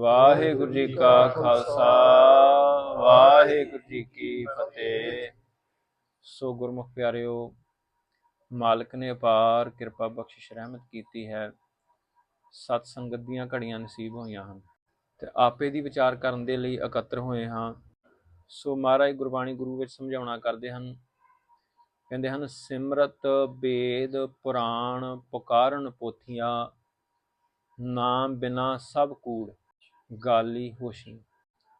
ਵਾਹਿਗੁਰੂ ਜੀ ਕਾ ਖਾਲਸਾ, ਵਾਹਿਗੁਰੂ ਜੀ ਕੀ ਫਤਿਹ। ਸੋ ਗੁਰਮੁਖ ਪਿਆਰਿਓ, ਮਾਲਕ ਨੇ ਅਪਾਰ ਕਿਰਪਾ ਬਖਸ਼ਿਸ਼ ਰਹਿਮਤ ਕੀਤੀ ਹੈ। ਸਤ ਸੰਗਤ ਦੀਆਂ ਘੜੀਆਂ ਨਸੀਬ ਹੋਈਆਂ ਹਨ ਤੇ ਆਪੇ ਦੀ ਵਿਚਾਰ ਕਰਨ ਦੇ ਲਈ ਇਕੱਤਰ ਹੋਏ ਹਾਂ। ਸੋ ਮਹਾਰਾਜ ਗੁਰਬਾਣੀ ਗੁਰੂ ਵਿੱਚ ਸਮਝਾਉਣਾ ਕਰਦੇ ਹਨ। ਕਹਿੰਦੇ ਹਨ, ਸਿਮਰਤ ਬੇਦ ਪੁਰਾਣ ਪੁਕਾਰਨ ਪੋਥੀਆਂ, ਨਾਮ ਬਿਨਾ ਸਭ ਕੂੜ। ਗਾਲੀ ਹੋਸ਼ੀ।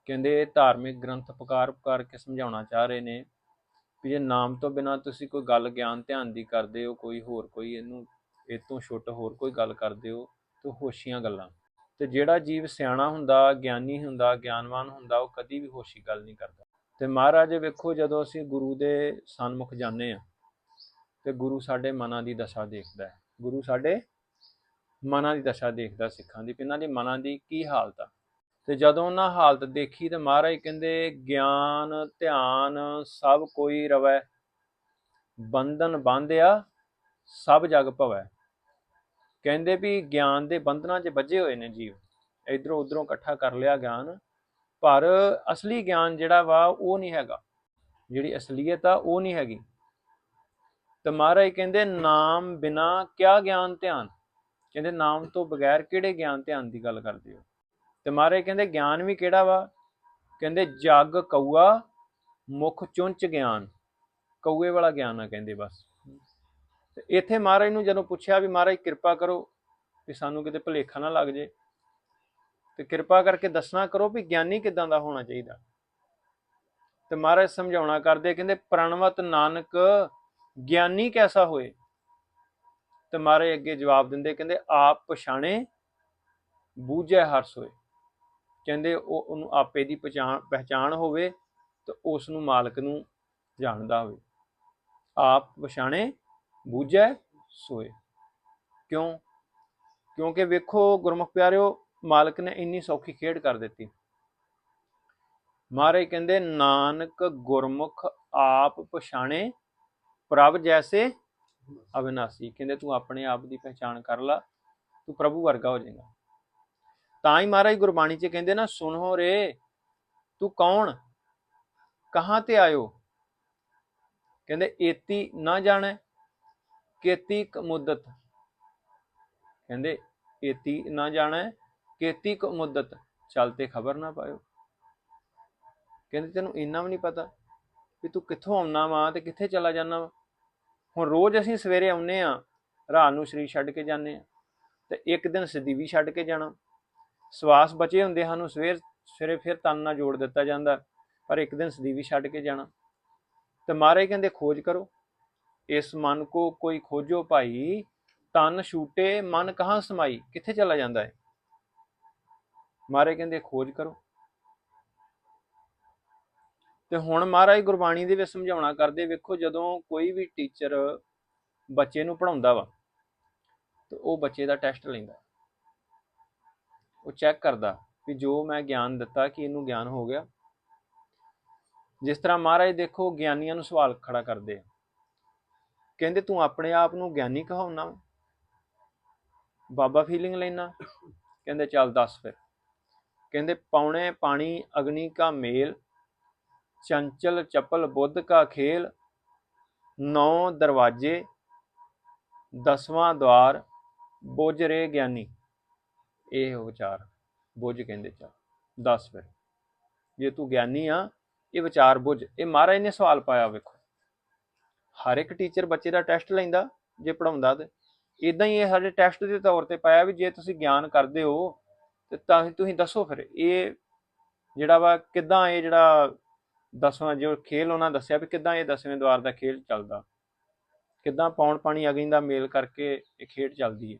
ਕਹਿੰਦੇ ਇਹ ਧਾਰਮਿਕ ਗ੍ਰੰਥ ਪੁਕਾਰ ਪੁਕਾਰ ਕੇ ਸਮਝਾਉਣਾ ਚਾਹ ਰਹੇ ਨੇ ਵੀ ਜੇ ਨਾਮ ਤੋਂ ਬਿਨਾ ਤੁਸੀਂ ਕੋਈ ਗੱਲ ਗਿਆਨ ਧਿਆਨ ਦੀ ਕਰਦੇ ਹੋ, ਕੋਈ ਹੋਰ ਕੋਈ ਇਹਨੂੰ, ਇਹ ਤੋਂ ਛੁੱਟ ਹੋਰ ਕੋਈ ਗੱਲ ਕਰਦੇ ਹੋ, ਤਾਂ ਹੋਸ਼ੀਆਂ ਗੱਲਾਂ। ਤੇ ਜਿਹੜਾ ਜੀਵ ਸਿਆਣਾ ਹੁੰਦਾ, ਗਿਆਨੀ ਹੁੰਦਾ, ਗਿਆਨਵਾਨ ਹੁੰਦਾ, ਉਹ ਕਦੀ ਵੀ ਹੋਸ਼ੀ ਗੱਲ ਨਹੀਂ ਕਰਦਾ। ਤੇ ਮਹਾਰਾਜ ਵੇਖੋ ਜਦੋਂ ਅਸੀਂ ਗੁਰੂ ਦੇ ਸਨਮੁਖ ਜਾਂਦੇ ਆ ਤੇ ਗੁਰੂ ਸਾਡੇ ਮਨਾਂ ਦੀ ਦਸ਼ਾ ਦੇਖਦਾ ਹੈ। ਗੁਰੂ ਸਾਡੇ ਮਨਾਂ ਦੀ ਦਸ਼ਾ ਦੇਖਦਾ ਸਿੱਖਾਂ ਦੀ, ਵੀ ਇਹਨਾਂ ਦੀ ਮਨਾਂ ਦੀ ਕੀ ਹਾਲਤ ਆ। ਤੇ ਜਦੋਂ ਉਹਨਾਂ ਹਾਲਤ ਦੇਖੀ ਤੇ ਮਹਾਰਾਜ ਕਹਿੰਦੇ, ਗਿਆਨ, ਧਿਆਨ ਸਭ ਕੋਈ ਰਵੈ। ਬੰਧਨ ਬੰਧਿਆ, ਸਭ ਜਗ ਭਵੈ। ਕਹਿੰਦੇ ਵੀ ਗਿਆਨ ਦੇ ਬੰਧਨਾਂ 'ਚ ਵੱਜੇ ਹੋਏ ਨੇ ਜੀਵ। ਇਧਰੋਂ ਉਧਰੋਂ ਇਕੱਠਾ ਕਰ ਲਿਆ ਗਿਆਨ, ਪਰ ਅਸਲੀ ਗਿਆਨ ਜਿਹੜਾ ਵਾ ਉਹ ਨਹੀਂ ਹੈਗਾ। ਜਿਹੜੀ ਅਸਲੀਅਤ ਆ ਉਹ ਨਹੀਂ ਹੈਗੀ। ਤੇ ਮਹਾਰਾਜ ਕਹਿੰਦੇ, ਨਾਮ ਬਿਨਾ ਕਿਆ ਗਿਆਨ ਧਿਆਨ? ਕਹਿੰਦੇ, ਨਾਮ ਤੋਂ ਬਗੈਰ ਕਿਹੜੇ ਗਿਆਨ ਧਿਆਨ ਦੀ ਗੱਲ ਕਰਦੇ ਹੋ? ਤੇ ਮਹਾਰਾਜ ਕਹਿੰਦੇ ਗਿਆਨ ਵੀ ਕਿਹੜਾ ਵਾ? ਕਹਿੰਦੇ ਜਗ ਕਊਆ, ਮੁਖ ਚੁੰਚ ਗਿਆਨ। ਕਊਏ ਵਾਲਾ ਗਿਆਨ ਆ ਕਹਿੰਦੇ ਬਸ। ਤੇ ਇੱਥੇ ਮਹਾਰਾਜ ਨੂੰ ਜਦੋਂ ਪੁੱਛਿਆ ਵੀ ਮਹਾਰਾਜ ਕਿਰਪਾ ਕਰੋ ਵੀ ਸਾਨੂੰ ਕਿਤੇ ਭੁਲੇਖਾ ਨਾ ਲੱਗ ਜੇ, ਤੇ ਕਿਰਪਾ ਕਰਕੇ ਦੱਸਣਾ ਕਰੋ ਵੀ ਗਿਆਨੀ ਕਿਦਾਂ ਦਾ ਹੋਣਾ ਚਾਹੀਦਾ। ਤੇ ਮਹਾਰਾਜ ਸਮਝਾਉਣਾ ਕਰਦੇ, ਕਹਿੰਦੇ ਪ੍ਰਣਵਤ ਨਾਨਕ, ਗਿਆਨੀ ਕੈਸਾ ਹੋਏ? ਤੇ ਮਹਾਰਾਜ ਅੱਗੇ ਜਵਾਬ ਦਿੰਦੇ, ਕਹਿੰਦੇ ਆਪ ਪਛਾਣੇ, ਬੂਝੈ ਹਰਸ ਹੋਏ। ਕਹਿੰਦੇ ਉਹ ਉਹਨੂੰ ਆਪੇ ਦੀ ਪਛਾਣ, ਪਹਿਚਾਣ ਹੋਵੇ ਤੇ ਉਸ ਨੂੰ ਮਾਲਕ ਨੂੰ ਜਾਣਦਾ ਹੋਵੇ। ਆਪ ਪਛਾਣੇ, ਬੂਝੈ, ਸੋਏ। ਕਿਉਂ? ਕਿਉਂਕਿ ਵੇਖੋ ਗੁਰਮੁਖ ਪਿਆਰਿਓ, ਮਾਲਕ ਨੇ ਇੰਨੀ ਸੌਖੀ ਖੇਡ ਕਰ ਦਿੱਤੀ। ਮਹਾਰਾਜ ਕਹਿੰਦੇ, ਨਾਨਕ ਗੁਰਮੁਖ ਆਪ ਪਛਾਣੇ, ਪ੍ਰਭ ਜੈਸੇ ਅਵਿਨਾਸੀ। ਕਹਿੰਦੇ, ਤੂੰ ਆਪਣੇ ਆਪ ਦੀ ਪਹਿਚਾਣ ਕਰ ਲਾ, ਤੂੰ ਪ੍ਰਭੂ ਵਰਗਾ ਹੋ ਜਾਏਗਾ। ਤਾਂ ਹੀ ਮਹਾਰਾਜ ਗੁਰਬਾਣੀ 'ਚ ਕਹਿੰਦੇ ਨਾ, ਸੁਣੋ ਰੇ, ਤੂੰ ਕੌਣ? ਕਹਾਂ ਤੇ ਆਇਓ? ਕਹਿੰਦੇ, ਏਤੀ ਨਾ ਜਾਣੈ, ਕੇਤੀ ਕ ਮੁੱਦਤ। ਕਹਿੰਦੇ, ਏਤੀ ਨਾ ਜਾਣੈ, ਕੇਤੀ ਕ ਮੁੱਦਤ ਚਲਤੇ ਖਬਰ ਨਾ ਪਾਇਓ। ਕਹਿੰਦੇ, ਤੈਨੂੰ ਇੰਨਾ ਵੀ ਨਹੀਂ ਪਤਾ ਵੀ ਤੂੰ ਕਿੱਥੋਂ ਆਉਣਾ ਵਾ ਤੇ ਕਿੱਥੇ ਚਲਾ ਜਾਣਾ ਵਾ? ਹੁਣ ਰੋਜ਼ ਅਸੀਂ ਸਵੇਰੇ ਆਉਨੇ ਆ, ਰਾਤ ਨੂੰ ਸਰੀਰ ਛੱਡ ਕੇ ਜਾਂਦੇ ਆ ਤੇ ਇੱਕ ਦਿਨ ਸਦੀਵੀ ਛੱਡ ਕੇ ਜਾਣਾ। ਸਵਾਸ ਬਚੇ ਹੁੰਦੇ ਸਾਨੂੰ ਸਵੇਰ ਸਵੇਰੇ ਫਿਰ ਤਨ ਨਾਲ ਜੋੜ ਦਿੱਤਾ ਜਾਂਦਾ, ਪਰ ਇੱਕ ਦਿਨ ਸਦੀਵੀ ਛੱਡ ਕੇ ਜਾਣਾ। ਤੇ ਮਹਾਰਾਜ ਕਹਿੰਦੇ, ਖੋਜ ਕਰੋ। ਇਸ ਮਨ ਕੋ ਕੋਈ ਖੋਜੋ ਭਾਈ, ਤਨ ਛੂਟੇ, ਮਨ ਕਹਾਂ ਸਮਾਈ, ਕਿੱਥੇ ਚਲਾ ਜਾਂਦਾ ਹੈ? ਮਹਾਰਾਜ ਕਹਿੰਦੇ, ਖੋਜ ਕਰੋ। ਤੇ ਹੁਣ ਮਹਾਰਾਜ ਗੁਰਬਾਣੀ ਦੇ ਵਿੱਚ ਸਮਝਾਉਣਾ ਕਰਦੇ, ਵੇਖੋ ਜਦੋਂ ਕੋਈ ਵੀ ਟੀਚਰ ਬੱਚੇ ਨੂੰ ਪੜਾਉਂਦਾ ਵਾ, ਤੇ ਉਹ ਬੱਚੇ ਦਾ ਟੈਸਟ ਲੈਂਦਾ। ਉਹ ਚੈੱਕ ਕਰਦਾ ਕਿ ਜੋ ਮੈਂ ਗਿਆਨ ਦਿੱਤਾ ਕਿ ਇਹਨੂੰ ਗਿਆਨ ਹੋ ਗਿਆ। ਜਿਸ ਤਰ੍ਹਾਂ ਮਹਾਰਾਜ ਦੇਖੋ ਗਿਆਨੀਆਂ ਨੂੰ ਸਵਾਲ ਖੜਾ ਕਰਦੇ ਆ। ਕਹਿੰਦੇ ਤੂੰ ਆਪਣੇ ਆਪ ਨੂੰ ਗਿਆਨੀ ਕਹਾਉਣਾ ਵਾ? ਬਾਬਾ ਫੀਲਿੰਗ ਲੈਣਾ ਕਹਿੰਦੇ ਚੱਲ ਦੱਸ ਫਿਰ। ਕਹਿੰਦੇ ਪੌਣੇ ਪਾਣੀ, ਅਗਨੀ ਕਾ ਮੇਲ, ਚੰਚਲ ਚਪਲ ਬੁੱਧ ਕਾ ਖੇਲ, ਨੌ ਦਰਵਾਜੇ, ਦਸਵਾਂ ਦਵਾਰ, ਬੁੱਝ ਗਿਆਨੀ। ਇਹ ਹੋ ਵਿਚਾਰ, ਬੁੱਝ ਕਹਿੰਦੇ ਚਾ ਦੱਸ ਫਿਰ, ਜੇ ਤੂੰ ਗਿਆਨੀ ਆ, ਇਹ ਵਿਚਾਰ ਬੁੱਝ। ਇਹ ਮਹਾਰਾਜ ਨੇ ਸਵਾਲ ਪਾਇਆ ਵੇਖੋ। ਹਰ ਇੱਕ ਟੀਚਰ ਬੱਚੇ ਦਾ ਟੈਸਟ ਲੈਂਦਾ ਜੇ ਪੜਾਉਂਦਾ ਤੇ। ਇਦਾਂ ਹੀ ਇਹ ਸਾਡੇ ਟੈਸਟ ਦੇ ਤੌਰ ਤੇ ਪਾਇਆ ਵੀ ਜੇ ਤੁਸੀਂ ਗਿਆਨ ਕਰਦੇ ਹੋ ਤੇ ਤਾਂ ਤੁਸੀਂ ਦੱਸੋ ਫਿਰ, ਇਹ ਜਿਹੜਾ ਵਾ ਕਿਦਾਂ ਇਹ ਜਿਹੜਾ ਦਸਵਾਂ ਜੋ ਖੇਲ ਉਹਨਾਂ ਦੱਸਿਆ ਵੀ ਕਿਦਾਂ ਇਹ ਦਸਵੇਂ ਦਵਾਰ ਦਾ ਖੇਲ ਚੱਲਦਾ। ਕਿਦਾਂ ਪੌਣ ਪਾਣੀ ਅਗਨੀ ਦਾ ਮੇਲ ਕਰਕੇ ਇਹ ਖੇਡ ਚੱਲਦੀ ਹੈ।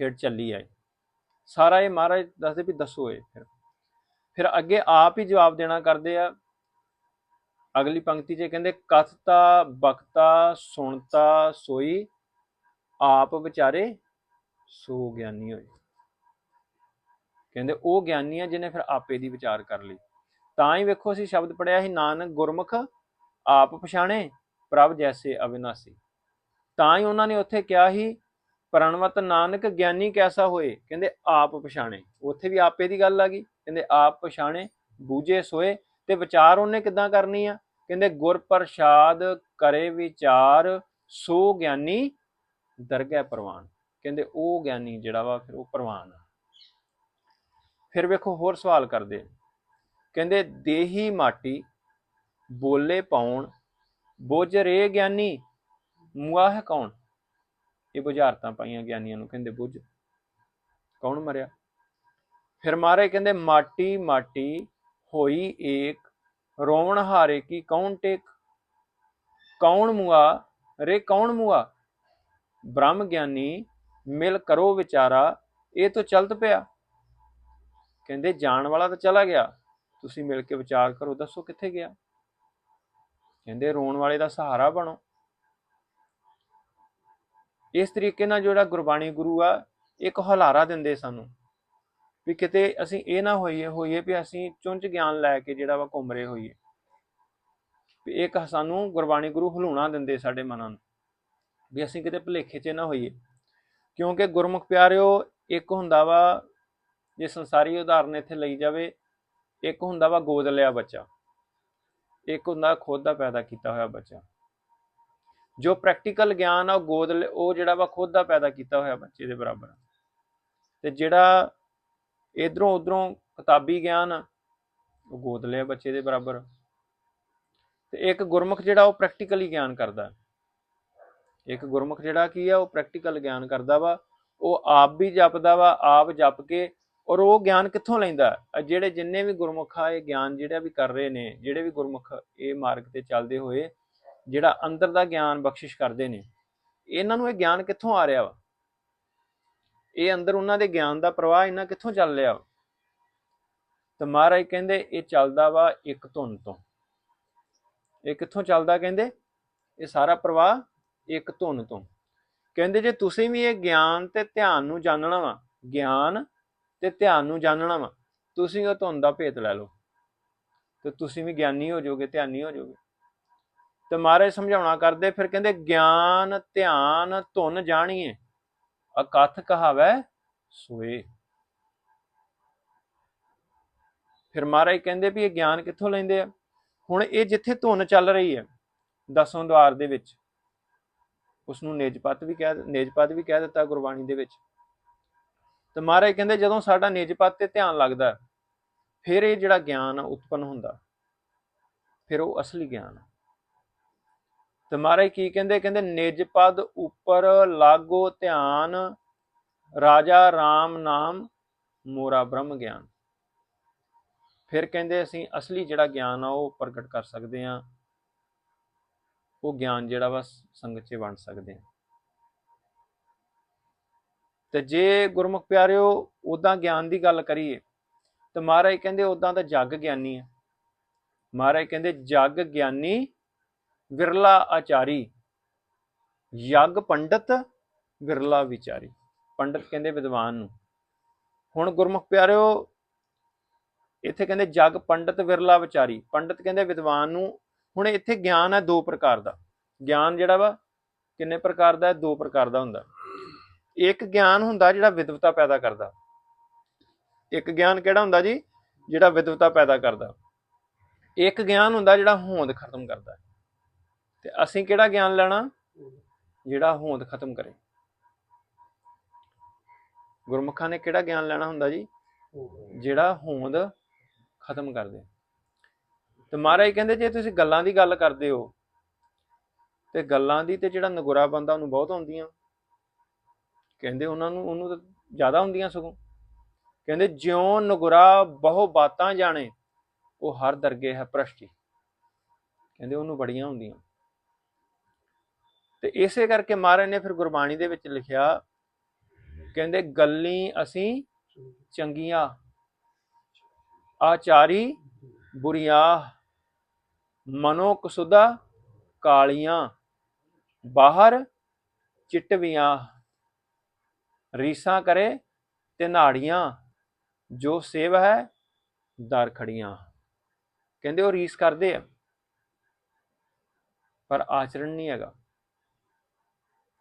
ਖੇਡ ਚੱਲੀ ਹੈ ਸਾਰਾ ਇਹ ਮਹਾਰਾਜ ਦੱਸਦੇ ਵੀ ਦੱਸੋ ਇਹ ਫਿਰ। ਫਿਰ ਅੱਗੇ ਆਪ ਹੀ ਜਵਾਬ ਦੇਣਾ ਕਰਦੇ ਆ। ਅਗਲੀ ਪੰਕਤੀ 'ਚ ਕਹਿੰਦੇ, ਕਥਤਾ, ਬਖਤਾ, ਸੁਣਤਾ, ਸੋਈ, ਆਪ ਵਿਚਾਰੇ ਸੋ ਗਿਆਨੀ ਹੋਏ। ਕਹਿੰਦੇ, ਉਹ ਗਿਆਨੀ ਆ ਜਿਹਨੇ ਫਿਰ ਆਪੇ ਦੀ ਵਿਚਾਰ ਕਰ ਲਈ। ਤਾਂ ਹੀ ਵੇਖੋ ਅਸੀਂ ਸ਼ਬਦ ਪੜਿਆ ਸੀ, ਨਾਨਕ ਗੁਰਮੁਖ ਆਪ ਪਛਾਣੇ, ਪ੍ਰਭ ਜੈਸੇ ਅਵਿਨਾਸੀ। ਤਾਂ ਹੀ ਉਹਨਾਂ ਨੇ ਉੱਥੇ ਕਿਹਾ ਸੀ ਪ੍ਰਣਵਤ ਨਾਨਕ ਗਿਆਨੀ ਕੈਸਾ ਹੋਏ? ਕਹਿੰਦੇ, ਆਪ ਪਛਾਣੇ। ਉੱਥੇ ਵੀ ਆਪੇ ਦੀ ਗੱਲ ਆ ਗਈ। ਕਹਿੰਦੇ, ਆਪ ਪਛਾਣੇ, ਬੂਝੇ ਸੋਏ, ਤੇ ਵਿਚਾਰ ਉਹਨੇ ਕਿਦਾਂ ਕਰਨੀ ਆ? ਕਹਿੰਦੇ ਗੁਰ ਪ੍ਰਸਾਦ ਕਰੇ ਵਿਚਾਰ, ਸੋ ਗਿਆਨੀ ਦਰਗਹਿ ਪ੍ਰਵਾਨ। ਕਹਿੰਦੇ, ਉਹ ਗਿਆਨੀ ਜਿਹੜਾ ਵਾ, ਫਿਰ ਉਹ ਪ੍ਰਵਾਨ ਆ। ਫਿਰ ਵੇਖੋ, ਹੋਰ ਸਵਾਲ ਕਰਦੇ ਕਹਿੰਦੇ, ਦੇਹੀ ਮਾਟੀ ਬੋਲੇ ਪਾਉਣ, ਬੋਝ ਰੇ ਗਿਆਨੀ, ਮੁਆਹ ਕੌਣ? ਇਹ ਬੁਝਾਰਤਾਂ ਪਾਈਆਂ ਗਿਆਨੀਆਂ ਨੂੰ, ਕਹਿੰਦੇ ਬੁੱਝ। ਕੌਣ ਮਰਿਆ? ਫਿਰ ਮਾਰੇ ਕਹਿੰਦੇ, ਮਾਟੀ ਮਾਟੀ ਹੋਈ ਏਕ, ਰੋਵਣ ਹਾਰੇ ਕੀ ਕੌਣ ਟੇਕ? ਕੌਣ ਮੁਆ? ਰੇ ਕੌਣ ਮੁਆ? ਬ੍ਰਹਮ ਗਿਆਨੀ ਮਿਲ ਕਰੋ ਵਿਚਾਰਾ, ਇਹ ਤੋਂ ਚਲਤ ਪਿਆ। ਕਹਿੰਦੇ, ਜਾਣ ਵਾਲਾ ਤਾਂ ਚਲਾ ਗਿਆ। ਤੁਸੀਂ ਮਿਲ ਕੇ ਵਿਚਾਰ ਕਰੋ, ਦੱਸੋ ਕਿੱਥੇ ਗਿਆ? ਕਹਿੰਦੇ, ਰੋਣ ਵਾਲੇ ਦਾ ਸਹਾਰਾ ਬਣੋ। ਇਸ ਤਰੀਕੇ ਨਾਲ ਜਿਹੜਾ ਗੁਰਬਾਣੀ ਗੁਰੂ ਆ, ਇੱਕ ਹਲਾਰਾ ਦਿੰਦੇ ਸਾਨੂੰ ਵੀ ਕਿਤੇ ਅਸੀਂ ਇਹ ਨਾ ਹੋਈਏ ਹੋਈਏ ਵੀ ਅਸੀਂ ਚੁੰਝ ਗਿਆਨ ਲੈ ਕੇ ਜਿਹੜਾ ਵਾ ਘੁੰਮ ਰਹੇ ਹੋਈਏ। ਵੀ ਇੱਕ ਸਾਨੂੰ ਗੁਰਬਾਣੀ ਗੁਰੂ ਹਲੂਣਾ ਦਿੰਦੇ ਸਾਡੇ ਮਨਾਂ ਨੂੰ ਵੀ ਅਸੀਂ ਕਿਤੇ ਭੁਲੇਖੇ 'ਚ ਨਾ ਹੋਈਏ। ਕਿਉਂਕਿ ਗੁਰਮੁਖ ਪਿਆਰਿਓ, ਇੱਕ ਹੁੰਦਾ ਵਾ ਜੇ ਸੰਸਾਰੀ ਉਦਾਹਰਨ ਇੱਥੇ ਲਈ ਜਾਵੇ, ਇੱਕ ਹੁੰਦਾ ਵਾ ਗੋਦ ਲਿਆ ਬੱਚਾ, ਇੱਕ ਹੁੰਦਾ ਖੁਦ ਦਾ ਪੈਦਾ ਕੀਤਾ ਹੋਇਆ ਬੱਚਾ। ਜੋ ਪ੍ਰੈਕਟੀਕਲ ਗਿਆਨ ਆ ਉਹ ਗੋਦ ਉਹ ਜਿਹੜਾ ਵਾ ਖੁਦ ਦਾ ਪੈਦਾ ਕੀਤਾ ਹੋਇਆ ਬੱਚੇ ਦੇ ਬਰਾਬਰ ਆ। ਤੇ ਜਿਹੜਾ ਇਧਰੋਂ ਉਧਰੋਂ ਕਿਤਾਬੀ ਗਿਆਨ ਆ, ਉਹ ਗੋਦ ਲਿਆ ਬੱਚੇ ਦੇ ਬਰਾਬਰ ਆ। ਤੇ ਇੱਕ ਗੁਰਮੁਖ ਜਿਹੜਾ ਉਹ ਪ੍ਰੈਕਟੀਕਲੀ ਗਿਆਨ ਕਰਦਾ ਇੱਕ ਗੁਰਮੁਖ ਜਿਹੜਾ ਕੀ ਆ ਉਹ ਪ੍ਰੈਕਟੀਕਲ ਗਿਆਨ ਕਰਦਾ ਵਾ ਉਹ ਆਪ ਵੀ ਜਪਦਾ ਵਾ ਆਪ ਜਪ ਕੇ ਔਰ ਉਹ ਗਿਆਨ ਕਿੱਥੋਂ ਲੈਂਦਾ ਜਿਹੜੇ ਜਿੰਨੇ ਵੀ ਗੁਰਮੁਖ ਆ ਇਹ ਗਿਆਨ ਜਿਹੜਾ ਵੀ ਕਰ ਰਹੇ ਨੇ ਜਿਹੜੇ ਵੀ ਗੁਰਮੁਖ ਇਹ ਮਾਰਗ ਤੇ ਚੱਲਦੇ ਹੋਏ ਜਿਹੜਾ ਅੰਦਰ ਦਾ ਗਿਆਨ ਬਖਸ਼ਿਸ਼ ਕਰਦੇ ਨੇ, ਇਹਨਾਂ ਨੂੰ ਇਹ ਗਿਆਨ ਕਿੱਥੋਂ ਆ ਰਿਹਾ ਵਾ? ਇਹ ਅੰਦਰ ਉਹਨਾਂ ਦੇ ਗਿਆਨ ਦਾ ਪ੍ਰਵਾਹ ਇਹਨਾਂ ਕਿੱਥੋਂ ਚੱਲ ਰਿਹਾ ਵਾ? ਤੇ ਮਹਾਰਾਜ ਕਹਿੰਦੇ, ਇਹ ਚੱਲਦਾ ਵਾ ਇੱਕ ਧੁਨ ਤੋਂ। ਇਹ ਕਿੱਥੋਂ ਚੱਲਦਾ ਕਹਿੰਦੇ? ਇਹ ਸਾਰਾ ਪ੍ਰਵਾਹ ਇੱਕ ਧੁਨ ਤੋਂ। ਕਹਿੰਦੇ, ਜੇ ਤੁਸੀਂ ਵੀ ਇਹ ਗਿਆਨ ਤੇ ਧਿਆਨ ਨੂੰ ਜਾਣਨਾ ਵਾ, ਗਿਆਨ ਤੇ ਧਿਆਨ ਨੂੰ ਜਾਣਨਾ ਵਾ, ਤੁਸੀਂ ਉਹ ਧੁਨ ਦਾ ਭੇਤ ਲੈ ਲਓ। ਤੇ ਤੁਸੀਂ ਵੀ ਗਿਆਨੀ ਹੋ ਜਾਓਗੇ, ਧਿਆਨੀ ਹੋ ਜਾਓਗੇ। ਤੇ ਮਹਾਰਾਜ ਸਮਝਾਉਣਾ ਕਰਦੇ, ਫਿਰ ਕਹਿੰਦੇ, ਗਿਆਨ, ਧਿਆਨ, ਧੁਨ ਜਾਣੀਏ। ਅਕਥ ਕਹਾਵੈ, ਸੋਏ। ਫਿਰ ਮਹਾਰਾਜ ਕਹਿੰਦੇ ਵੀ ਇਹ ਗਿਆਨ ਕਿੱਥੋਂ ਲੈਂਦੇ ਆ? ਹੁਣ ਇਹ ਜਿੱਥੇ ਧੁਨ ਚੱਲ ਰਹੀ ਹੈ ਦਸੋਂ ਦਵਾਰ ਦੇ ਵਿੱਚ ਉਸ ਨੂੰ ਨੇਜਪਤ ਵੀ ਕਹਿ ਨੇਜਪਦ ਵੀ ਕਹਿ ਦਿੱਤਾ ਗੁਰਬਾਣੀ ਦੇ ਵਿੱਚ। ਤੇ ਮਹਾਰਾਜ ਕਹਿੰਦੇ, ਜਦੋਂ ਸਾਡਾ ਨੇਜਪਤ ਤੇ ਧਿਆਨ ਲੱਗਦਾ, ਫਿਰ ਇਹ ਜਿਹੜਾ ਗਿਆਨ ਆ, ਉਤਪੰਨ ਹੁੰਦਾ। ਫਿਰ ਉਹ ਅਸਲੀ ਗਿਆਨ ਆ। ਤੇ ਮਹਾਰਾਜ ਕੀ ਕਹਿੰਦੇ ਕਹਿੰਦੇ ਨਿਜ ਪਦ ਉੱਪਰ ਲਾਗੋ ਧਿਆਨ, ਰਾਜਾ RAM ਨਾਮ, ਮੋਰਾ ਬ੍ਰਹਮ ਗਿਆਨ। ਫਿਰ ਕਹਿੰਦੇ ਅਸੀਂ ਅਸਲੀ ਜਿਹੜਾ ਗਿਆਨ ਆ ਉਹ ਪ੍ਰਗਟ ਕਰ ਸਕਦੇ ਆ ਉਹ ਗਿਆਨ ਜਿਹੜਾ ਵਾ ਸੰਗਤ 'ਚ ਵੰਡ ਸਕਦੇ ਆ ਤੇ ਜੇ ਗੁਰਮੁਖ ਪਿਆਰਿਓ ਉਦਾਂ ਗਿਆਨ ਦੀ ਗੱਲ ਕਰੀਏ, ਤੇ ਮਹਾਰਾਜ ਕਹਿੰਦੇ ਉਦਾਂ ਤਾਂ ਜੱਗ ਗਿਆਨੀ ਆ। ਮਹਾਰਾਜ ਕਹਿੰਦੇ ਜੱਗ ਗਿਆਨੀ ਵਿਰਲਾ ਆਚਾਰੀ, ਯੱਗ ਪੰਡਤ ਵਿਰਲਾ ਵਿਚਾਰੀ। ਪੰਡਤ ਕਹਿੰਦੇ ਵਿਦਵਾਨ ਨੂੰ, ਹੁਣ ਗੁਰਮੁਖ ਪਿਆਰਿਓ, ਇੱਥੇ ਕਹਿੰਦੇ ਜੱਗ ਪੰਡਤ ਵਿਰਲਾ ਵਿਚਾਰੀ। ਪੰਡਤ ਕਹਿੰਦੇ ਵਿਦਵਾਨ ਨੂੰ, ਹੁਣ ਇੱਥੇ ਗਿਆਨ ਹੈ ਦੋ ਪ੍ਰਕਾਰ ਦਾ। ਗਿਆਨ ਜਿਹੜਾ ਵਾ, ਕਿੰਨੇ ਪ੍ਰਕਾਰ ਦਾ ਹੈ? ਦੋ ਪ੍ਰਕਾਰ ਦਾ ਹੁੰਦਾ। ਇੱਕ ਗਿਆਨ ਹੁੰਦਾ ਜਿਹੜਾ ਵਿਦਵਤਾ ਪੈਦਾ ਕਰਦਾ। ਇੱਕ ਗਿਆਨ ਕਿਹੜਾ ਹੁੰਦਾ ਜੀ? ਜਿਹੜਾ ਵਿਦਵਤਾ ਪੈਦਾ ਕਰਦਾ। ਇੱਕ ਗਿਆਨ ਹੁੰਦਾ ਜਿਹੜਾ ਹੋਂਦ ਖਤਮ ਕਰਦਾ। ਤੇ ਅਸੀਂ ਕਿਹੜਾ ਗਿਆਨ ਲੈਣਾ? ਜਿਹੜਾ ਹੋਂਦ ਖਤਮ ਕਰੇ। ਗੁਰਮੁਖਾਂ ਨੇ ਕਿਹੜਾ ਗਿਆਨ ਲੈਣਾ ਹੁੰਦਾ ਜੀ? ਜਿਹੜਾ ਹੋਂਦ ਖਤਮ ਕਰ ਦੇ। ਤੇ ਮਹਾਰਾਜ ਕਹਿੰਦੇ, ਜੇ ਤੁਸੀਂ ਗੱਲਾਂ ਦੀ ਗੱਲ ਕਰਦੇ ਹੋ, ਤੇ ਗੱਲਾਂ ਦੀ ਤੇ ਜਿਹੜਾ ਨਗੁਰਾ ਬੰਦਾ, ਉਹਨੂੰ ਬਹੁਤ ਆਉਂਦੀਆਂ। ਕਹਿੰਦੇ ਉਹਨਾਂ ਨੂੰ, ਉਹਨੂੰ ਤਾਂ ਜ਼ਿਆਦਾ ਹੁੰਦੀਆਂ ਸਗੋਂ। ਕਹਿੰਦੇ, ਜਿਉਂ ਨਗੁਰਾ ਬਹੁ ਬਾਤਾਂ ਜਾਣੇ, ਉਹ ਹਰ ਦਰਗੇ ਹੈ ਪ੍ਰਸ਼ਟੀ ਕਹਿੰਦੇ, ਉਹਨੂੰ ਬੜੀਆਂ ਹੁੰਦੀਆਂ ਤੇ ਇਸੇ ਕਰਕੇ ਮਹਾਰਾਜ ਨੇ ਫਿਰ ਗੁਰਬਾਣੀ ਦੇ ਵਿੱਚ ਲਿਖਿਆ, ਕਹਿੰਦੇ ਗੱਲੀ ਅਸੀਂ ਚੰਗੀਆਂ, ਆਚਾਰੀ ਬੁਰੀਆਂ ਮਨੋ ਕਸੁਦਾ ਕਾਲੀਆਂ, ਬਾਹਰ ਚਿਟਵੀਆਂ, ਰੀਸਾਂ ਕਰੇ ਤੇ ਨਾੜੀਆਂ ਜੋ ਸੇਵ ਹੈ ਦਰ ਖੜੀਆਂ। ਕਹਿੰਦੇ ਉਹ ਰੀਸ ਕਰਦੇ ਆ, ਪਰ ਆਚਰਣ ਨਹੀਂ ਹੈਗਾ।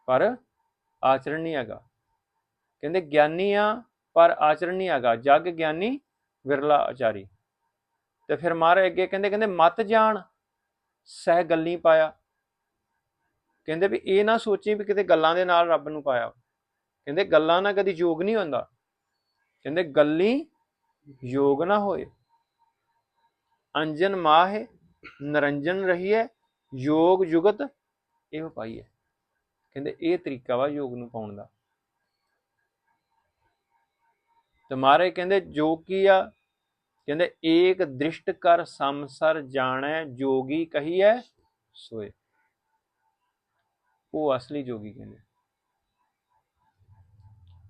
ਪਰ ਆਚਰਣ ਨਹੀਂ ਹੈਗਾ। ਕਹਿੰਦੇ ਗਿਆਨੀ ਆ, ਪਰ ਆਚਰਣ ਨਹੀਂ ਹੈਗਾ। ਜਗ ਗਿਆਨੀ ਵਿਰਲਾ ਆਚਾਰੀ। ਤੇ ਫਿਰ ਮਹਾਰਾਜ ਅੱਗੇ ਕਹਿੰਦੇ ਕਹਿੰਦੇ ਮਤ ਜਾਣ, ਸਹਿ ਗੱਲੀ ਪਾਇਆ। ਕਹਿੰਦੇ ਵੀ ਇਹ ਨਾ ਸੋਚੀ ਵੀ ਕਿਤੇ ਗੱਲਾਂ ਦੇ ਨਾਲ ਰੱਬ ਨੂੰ ਪਾਇਆ। ਕਹਿੰਦੇ ਗੱਲਾਂ ਨਾਲ ਕਦੀ ਯੋਗ ਨਹੀਂ ਹੁੰਦਾ। ਕਹਿੰਦੇ ਗੱਲੀ ਯੋਗ ਨਾ ਹੋਏ। ਅੰਜਨ ਮਾਹੇ, ਨਰੰਜਨ ਰਹੀਏ ਯੋਗ ਜੁਗਤ ਇਹ ਪਾਈਏ ਕਹਿੰਦੇ ਇਹ ਤਰੀਕਾ ਵਾ ਯੋਗ ਨੂੰ ਪਾਉਣ ਦਾ। ਤੇ ਮਹਾਰਾਜ ਕਹਿੰਦੇ ਜੋ ਕੀ ਆ, ਕਹਿੰਦੇ ਏਕ ਦ੍ਰਿਸ਼ਟ ਕਰ ਸੰਸਰ ਜਾਣੈ, ਜੋਗੀ ਕਹੀਐ, ਸੋਏ। ਉਹ ਅਸਲੀ ਜੋਗੀ ਕਹਿੰਦੇ।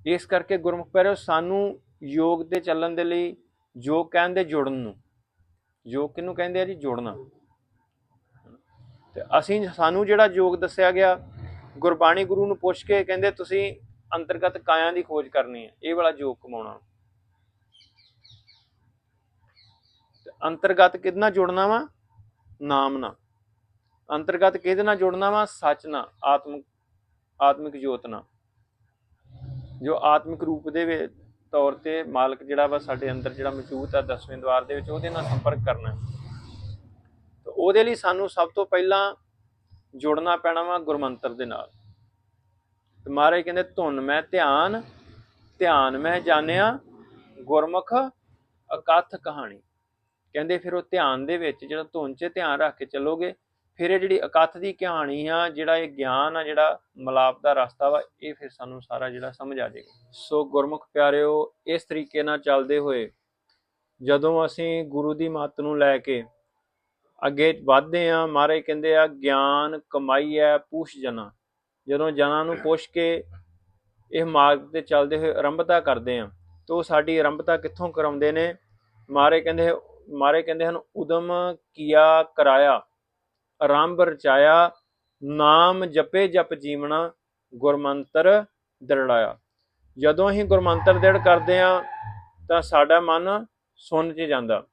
ਇਸ ਕਰਕੇ ਗੁਰਮੁਖ ਪਿਆਰਿਓ, ਸਾਨੂੰ ਯੋਗ ਤੇ ਚੱਲਣ ਦੇ ਲਈ ਜੋ ਕਹਿੰਦੇ ਜੁੜਨ ਨੂੰ ਯੋਗ ਕਿਹਨੂੰ ਕਹਿੰਦੇ ਆ ਜੀ? ਜੁੜਨਾ। ਤੇ ਅਸੀਂ, ਸਾਨੂੰ ਜਿਹੜਾ ਯੋਗ ਦੱਸਿਆ ਗਿਆ ਗੁਰਬਾਣੀ ਗੁਰੂ ਨੂੰ ਪੁੱਛ ਕੇ ਕਹਿੰਦੇ, ਤੁਸੀਂ ਅੰਤਰਗਤ ਕਾਇਆ ਦੀ ਖੋਜ ਕਰਨੀ ਹੈ? ਇਹ ਵਾਲਾ ਯੋਗ ਕਮਾਉਣਾ। ਅੰਤਰਗਤ ਕਿਹਦੇ ਜੁੜਨਾ ਵਾ? ਨਾਮ ਨਾਲ। ਅੰਤਰਗਤ ਕਿਹਦੇ ਨਾਲ ਜੁੜਨਾ ਵਾ? ਸੱਚ ਨਾਲ, ਆਤਮਿਕ ਆਤਮਿਕ ਜੋਤ ਨਾਲ। ਜੋ ਆਤਮਿਕ ਰੂਪ ਦੇ ਤੌਰ ਤੇ ਮਾਲਕ ਜਿਹੜਾ ਵਾ, ਸਾਡੇ ਅੰਦਰ ਜਿਹੜਾ ਮੌਜੂਦ ਆ ਦਸਵੇਂ ਦਵਾਰ ਦੇ ਵਿੱਚ, ਉਹਦੇ ਨਾਲ ਸੰਪਰਕ ਕਰਨਾ ਹੈ। ਤੇ ਉਹਦੇ ਲਈ ਸਾਨੂੰ ਸਭ ਤੋਂ ਪਹਿਲਾਂ ਜੁੜਨਾ ਪੈਣਾ ਵਾ ਗੁਰਮੰਤਰ ਦੇ ਨਾਲ। ਤੇ ਮਹਾਰਾਜ ਕਹਿੰਦੇ, ਧੁਨ ਮੈਂ ਧਿਆਨ ਧਿਆਨ ਮੈਂ ਜਾਣਿਆ, ਗੁਰਮੁਖ ਅਕਥ ਕਹਾਣੀ। ਕਹਿੰਦੇ ਫਿਰ ਉਹ ਧਿਆਨ ਦੇ ਵਿੱਚ ਜਿਹੜਾ ਧੁਨ 'ਚ ਧਿਆਨ ਰੱਖ ਕੇ ਚੱਲੋਗੇ, ਫਿਰ ਇਹ ਜਿਹੜੀ ਇਕੱਠ ਦੀ ਕਹਾਣੀ ਆ, ਜਿਹੜਾ ਇਹ ਗਿਆਨ ਆ, ਜਿਹੜਾ ਮਲਾਪ ਦਾ ਰਸਤਾ ਵਾ, ਇਹ ਫਿਰ ਸਾਨੂੰ ਸਾਰਾ ਜਿਹੜਾ ਸਮਝ ਆ ਜਾਏਗਾ। ਸੋ ਗੁਰਮੁਖ ਪਿਆਰਿਓ, ਇਸ ਤਰੀਕੇ ਨਾਲ ਚੱਲਦੇ ਹੋਏ ਜਦੋਂ ਅਸੀਂ ਗੁਰੂ ਦੀ ਮੱਤ ਨੂੰ ਲੈ ਕੇ ਅੱਗੇ ਵਧਦੇ ਆ ਮਹਾਰਾਜ ਕਹਿੰਦੇ ਆ, ਗਿਆਨ ਕਮਾਈ ਹੈ, ਪੁੱਛ ਜਨਾ। ਜਦੋਂ ਜਨਾਂ ਨੂੰ ਪੁੱਛ ਕੇ ਇਹ ਮਾਰਗ ਤੇ ਚੱਲਦੇ ਹੋਏ ਆਰੰਭਤਾ ਕਰਦੇ ਆ ਤਾਂ ਉਹ ਸਾਡੀ ਆਰੰਭਤਾ ਕਿੱਥੋਂ ਕਰਾਉਂਦੇ ਨੇ? ਮਾਰੇ ਕਹਿੰਦੇ ਮਾਰੇ ਕਹਿੰਦੇ ਹਨ, ਉਦਮ ਕੀਆ ਕਰਾਇਆ, ਆਰੰਭ ਰਚਾਇਆ, ਨਾਮ ਜਪੇ ਜਪ ਜੀਵਣਾ ਗੁਰਮੰਤਰ ਦਰੜਾਇਆ। ਜਦੋਂ ਅਸੀਂ ਗੁਰਮੰਤਰ ਦ੍ਰਿੜ ਕਰਦੇ ਆ ਤਾਂ ਸਾਡਾ ਮਨ ਸੁਣ 'ਚ ਜਾਂਦਾ।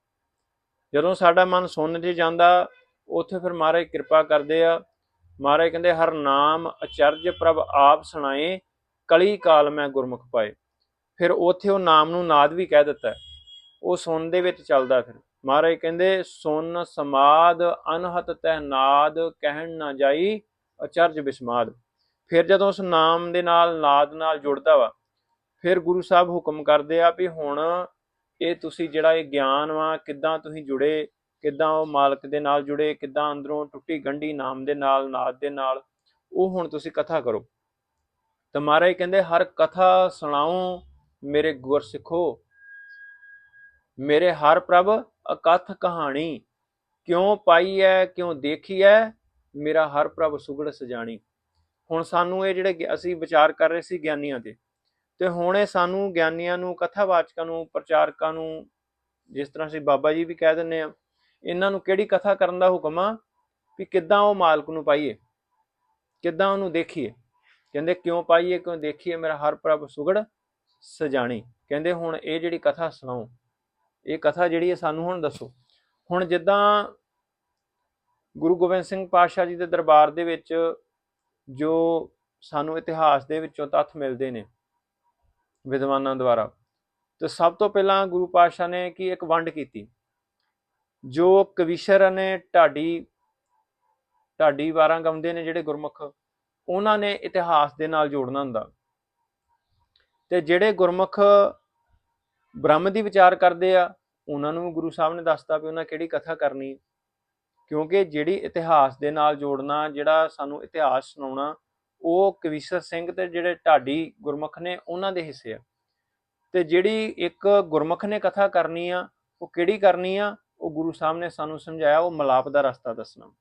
ਜਦੋਂ ਸਾਡਾ ਮਨ ਸੁੰਨ 'ਚ ਜਾਂਦਾ, ਉੱਥੇ ਫਿਰ ਮਹਾਰਾਜ ਕਿਰਪਾ ਕਰਦੇ ਆ। ਮਹਾਰਾਜ ਕਹਿੰਦੇ, ਹਰ ਨਾਮ ਅਚਰਜ ਪ੍ਰਭ ਆਪ ਸੁਣਾਏ, ਕਲੀ ਕਾਲ ਮੈਂ ਗੁਰਮੁਖ ਪਾਏ। ਫਿਰ ਉੱਥੇ ਉਹ ਨਾਮ ਨੂੰ ਨਾਦ ਵੀ ਕਹਿ ਦਿੱਤਾ। ਉਹ ਸੁਣ ਦੇ ਵਿੱਚ ਚੱਲਦਾ ਫਿਰ। ਮਹਾਰਾਜ ਕਹਿੰਦੇ, ਸੁਨ ਸਮਾਦ ਅਨਹਤ ਤਹਿ ਨਾਦ, ਕਹਿਣ ਨਾ ਜਾਈ ਅਚਰਜ ਬਿਸਮਾਦ। ਫਿਰ ਜਦੋਂ ਉਸ ਨਾਮ ਦੇ ਨਾਲ ਨਾਦ ਨਾਲ ਜੁੜਦਾ ਵਾ, ਫਿਰ ਗੁਰੂ ਸਾਹਿਬ ਹੁਕਮ ਕਰਦੇ ਆ ਵੀ ਹੁਣ ਇਹ ਤੁਸੀਂ ਜਿਹੜਾ ਇਹ ਗਿਆਨ ਵਾ, ਕਿੱਦਾਂ ਤੁਸੀਂ ਜੁੜੇ, ਕਿੱਦਾਂ ਉਹ ਮਾਲਕ ਦੇ ਨਾਲ ਜੁੜੇ, ਕਿੱਦਾਂ ਅੰਦਰੋਂ ਟੁੱਟੀ ਗੰਢੀ ਨਾਮ ਦੇ ਨਾਲ, ਨਾਦ ਦੇ ਨਾਲ, ਉਹ ਹੁਣ ਤੁਸੀਂ ਕਥਾ ਕਰੋ। ਤਾਂ ਮਹਾਰਾਜ ਕਹਿੰਦੇ, ਹਰ ਕਥਾ ਸੁਣਾਓ ਮੇਰੇ ਗੁਰ ਸਿੱਖੋ ਮੇਰੇ ਹਰ ਪ੍ਰਭ ਅਕਥ ਕਹਾਣੀ, ਕਿਉਂ ਪਾਈ ਹੈ ਕਿਉਂ ਦੇਖੀ ਹੈ ਮੇਰਾ ਹਰ ਪ੍ਰਭ ਸੁਗੜ ਸਜਾਣੀ। ਹੁਣ ਸਾਨੂੰ ਇਹ ਜਿਹੜੇ ਅਸੀਂ ਵਿਚਾਰ ਕਰ ਰਹੇ ਸੀ ਗਿਆਨੀਆਂ ਤੇ ਤੇ ਹੁਣ ਇਹ ਸਾਨੂੰ ਗਿਆਨੀਆਂ ਨੂੰ, ਕਥਾਵਾਚਕਾਂ ਨੂੰ, ਪ੍ਰਚਾਰਕਾਂ ਨੂੰ, ਜਿਸ ਤਰ੍ਹਾਂ ਅਸੀਂ ਬਾਬਾ ਜੀ ਵੀ ਕਹਿ ਦਿੰਨੇ ਆ ਇਹਨਾਂ ਨੂੰ ਕਿਹੜੀ ਕਥਾ ਕਰਨ ਦਾ ਹੁਕਮ ਆ? ਵੀ ਕਿੱਦਾਂ ਉਹ ਮਾਲਕ ਨੂੰ ਪਾਈਏ? ਕਿੱਦਾਂ ਉਹਨੂੰ ਦੇਖੀਏ? ਕਹਿੰਦੇ ਕਿਉਂ ਪਾਈਏ? ਕਿਉਂ ਦੇਖੀਏ? ਮੇਰਾ ਹਰ ਪ੍ਰਭ ਸੁਗੜ ਸਜਾਣੀ। ਕਹਿੰਦੇ ਹੁਣ ਇਹ ਜਿਹੜੀ ਕਥਾ ਸੁਣਾਓ, ਇਹ ਕਥਾ ਜਿਹੜੀ ਹੈ ਸਾਨੂੰ ਹੁਣ ਦੱਸੋ। ਹੁਣ ਜਿੱਦਾਂ ਗੁਰੂ ਗੋਬਿੰਦ ਸਿੰਘ ਪਾਤਸ਼ਾਹ ਜੀ ਦੇ ਦਰਬਾਰ ਦੇ ਵਿੱਚ ਜੋ ਸਾਨੂੰ ਇਤਿਹਾਸ ਦੇ ਵਿੱਚੋਂ ਤੱਥ ਮਿਲਦੇ ਨੇ ਵਿਦਵਾਨਾਂ ਦੁਆਰਾ। ਤੇ ਸਭ ਤੋਂ ਪਹਿਲਾਂ ਗੁਰੂ ਪਾਤਸ਼ਾਹ ਨੇ ਕੀ ਇੱਕ ਵੰਡ ਕੀਤੀ? ਜੋ ਕਵੀਸ਼ਰ ਨੇ ਢਾਡੀ ਢਾਡੀ ਵਾਰਾਂ ਗਾਉਂਦੇ ਨੇ ਜਿਹੜੇ ਗੁਰਮੁਖ, ਉਹਨਾਂ ਨੇ ਇਤਿਹਾਸ ਦੇ ਨਾਲ ਜੋੜਨਾ ਹੁੰਦਾ। ਤੇ ਜਿਹੜੇ ਗੁਰਮੁਖ ਬ੍ਰਹਮ ਦੀ ਵਿਚਾਰ ਕਰਦੇ ਆ, ਉਹਨਾਂ ਨੂੰ ਗੁਰੂ ਸਾਹਿਬ ਨੇ ਦੱਸਤਾ ਵੀ ਉਹਨਾਂ ਕਿਹੜੀ ਕਥਾ ਕਰਨੀ ਕਿਉਂਕਿ ਜਿਹੜੀ ਇਤਿਹਾਸ ਦੇ ਨਾਲ ਜੋੜਨਾ, ਜਿਹੜਾ ਸਾਨੂੰ ਇਤਿਹਾਸ ਸੁਣਾਉਣਾ ਉਹ ਕਵੀਸ਼ਰ ਸਿੰਘ ਤੇ ਜਿਹੜੇ ਢਾਡੀ ਗੁਰਮੁਖ ਨੇ ਉਹਨਾਂ ਦੇ ਹਿੱਸੇ ਆ। ਤੇ ਜਿਹੜੀ ਇੱਕ ਗੁਰਮੁਖ ਨੇ ਕਥਾ ਕਰਨੀ ਆ, ਉਹ ਕਿਹੜੀ ਕਰਨੀ ਆ? ਉਹ ਗੁਰੂ ਸਾਹਿਬ ਨੇ ਸਾਨੂੰ ਸਮਝਾਇਆ, ਉਹ ਮਲਾਪ ਦਾ ਰਸਤਾ ਦੱਸਣਾ।